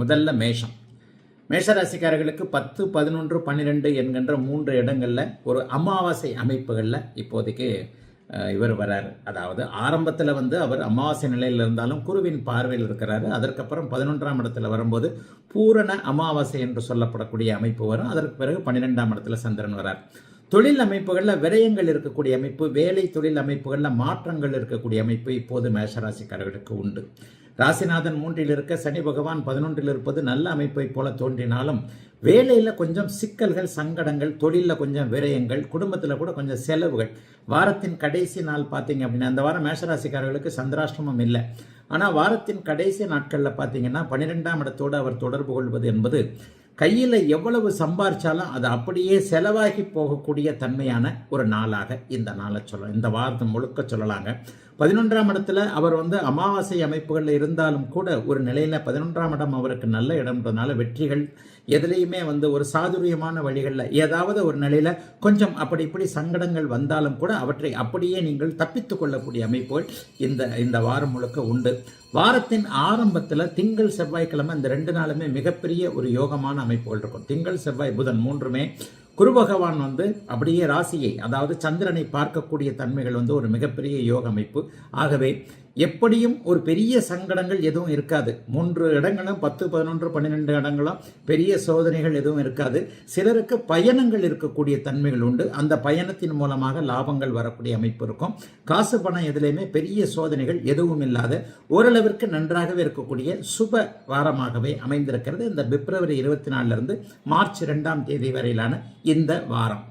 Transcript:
முதல்ல மேஷம். மேஷராசிக்காரர்களுக்கு பத்து பதினொன்று பன்னிரெண்டு என்கின்ற மூன்று இடங்களில் ஒரு அமாவாசை அமைப்புகளில் இப்போதைக்கு இவர் வரார். அதாவது ஆரம்பத்தில் வந்து அவர் அமாவாசை நிலையில் இருந்தாலும் குருவின் பார்வையில் இருக்கிறாரு. அதற்கப்புறம் பதினொன்றாம் இடத்துல வரும்போது பூரண அமாவாசை என்று சொல்லப்படக்கூடிய அமைப்பு வரும். அதற்கு பிறகு பன்னிரெண்டாம் இடத்துல சந்திரன் வரார். தொழில் அமைப்புகளில் விரயங்கள் இருக்கக்கூடிய அமைப்பு வேலை தொழில் அமைப்புகளில் மாற்றங்கள் இருக்கக்கூடிய அமைப்பு இப்போது மேஷராசிக்காரர்களுக்கு உண்டு. ராசிநாதன் மூன்றில் இருக்க சனி பகவான் பதினொன்றில் இருப்பது நல்ல அமைப்பை போல தோன்றினாலும் வேலையில் கொஞ்சம் சிக்கல்கள் சங்கடங்கள் தொழிலில் கொஞ்சம் விரயங்கள் குடும்பத்தில் கூட கொஞ்சம் செலவுகள். வாரத்தின் கடைசி நாள் பார்த்தீங்க அப்படின்னா அந்த வாரம் மேஷராசிக்காரர்களுக்கு சந்திராஷ்டிரமம் இல்லை. ஆனால் வாரத்தின் கடைசி நாட்களில் பார்த்தீங்கன்னா பன்னிரெண்டாம் இடத்தோடு அவர் தொடர்பு கொள்வது என்பது கையில் எவ்வளவு சம்பாரிச்சாலும் அது அப்படியே செலவாகி போகக்கூடிய தன்மையான ஒரு நாளாக இந்த நாளை சொல்லலாம் இந்த வாரத்தை முழுக்க சொல்லலாங்க. பதினொன்றாம் இடத்துல அவர் வந்து அமாவாசை அமைப்புகளில் இருந்தாலும் கூட ஒரு நிலையில் பதினொன்றாம் இடம் அவருக்கு நல்ல இடம்ன்றதுனால வெற்றிகள் எதுலேயுமே வந்து ஒரு சாதுரியமான வழிகளில் ஏதாவது ஒரு நிலையில் கொஞ்சம் அப்படி இப்படி சங்கடங்கள் வந்தாலும் கூட அவற்றை அப்படியே நீங்கள் தப்பித்து கொள்ளக்கூடிய அமைப்புகள் இந்த இந்த வாரம் முழுக்க உண்டு. வாரத்தின் ஆரம்பத்தில் திங்கள் செவ்வாய்க்கிழமை இந்த ரெண்டு நாளுமே மிகப்பெரிய ஒரு யோகமான அமைப்புகள் இருக்கும். திங்கள் செவ்வாய் புதன் மூன்றுமே குரு பகவான் வந்து அப்படியே ராசியை அதாவது சந்திரனை பார்க்கக்கூடிய தன்மைகள் வந்து ஒரு மிகப்பெரிய யோக அமைப்பு. ஆகவே எப்படியும் ஒரு பெரிய சங்கடங்கள் எதுவும் இருக்காது. மூன்று இடங்களும் பத்து பதினொன்று பன்னிரெண்டு இடங்களும் பெரிய சோதனைகள் எதுவும் இருக்காது. சிலருக்கு பயணங்கள் இருக்கக்கூடிய தன்மைகள் உண்டு. அந்த பயணத்தின் மூலமாக லாபங்கள் வரக்கூடிய அமைப்பு இருக்கும். காசு பணம் எதுலேயுமே பெரிய சோதனைகள் எதுவும் இல்லாத ஓரளவிற்கு நன்றாகவே இருக்கக்கூடிய சுப வாரமாகவே அமைந்திருக்கிறது. இந்த பிப்ரவரி இருபத்தி நாலுலேருந்து மார்ச் ரெண்டாம் தேதி வரையிலான இந்த வாரம்.